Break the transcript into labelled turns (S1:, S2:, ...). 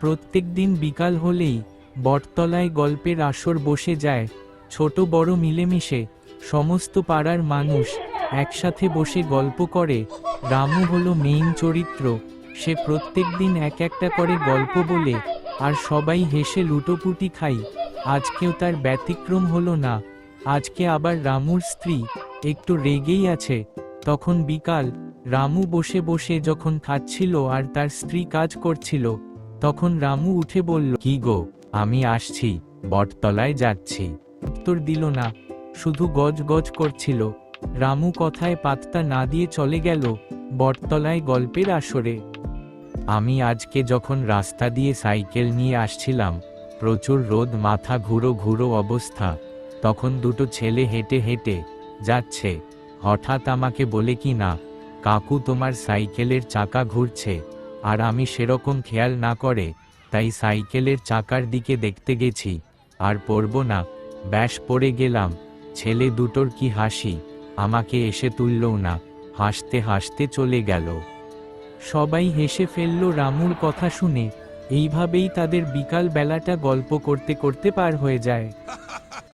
S1: প্রত্যেক দিন বিকাল হলেই বটতলায় গল্পের আসর বসে যায় ছোট বড় মিলেমিশে, সমস্ত পাড়ার মানুষ একসাথে বসে গল্প করে। রামু হলো মেইন চরিত্র, সে প্রত্যেক দিন এক একটা করে গল্প বলে আর সবাই হেসে লুটোপুটি খাই আজকেও তার ব্যতিক্রম হলো না, আজকে আবার রামুর স্ত্রী একটু রেগেই আছে। তখন বিকাল, রামু বসে বসে যখন খাচ্ছিল আর তার স্ত্রী কাজ করছিল তখন রামু উঠে বলল, কি গো, আমি আসছি, বটতলায় যাচ্ছি। উত্তর দিল, না, শুধু গজ গজ করছিল। রামু কথায় পাত্তা না দিয়ে চলে গেল বটতলায় গল্পের আসরে। আমি আজকে যখন রাস্তা দিয়ে সাইকেল নিয়ে আসছিলাম, প্রচুর রোদ, মাথা ঘুরো ঘুরো অবস্থা। তখন দুটো ছেলে হেঁটে হেঁটে যাচ্ছে। হঠাৎ আমাকে বলে কি, না, কাকু তোমার সাইকেলের চাকা ঘুরছে। আর আমি সেরকম খেয়াল না করে, তাই সাইকেলের চাকার দিকে দেখতে গেছি। আর পড়ব না, ব্যাস পড়ে গেলাম। ছেলে দুটোর কি হাসি, আমাকে এসে তুললও না, হাসতে হাসতে চলে গেল। সবাই হেসে ফেলল রামুর কথা শুনে, এইভাবেই তাদের বিকাল বেলাটা গল্প করতে করতে পার হয়ে যায়।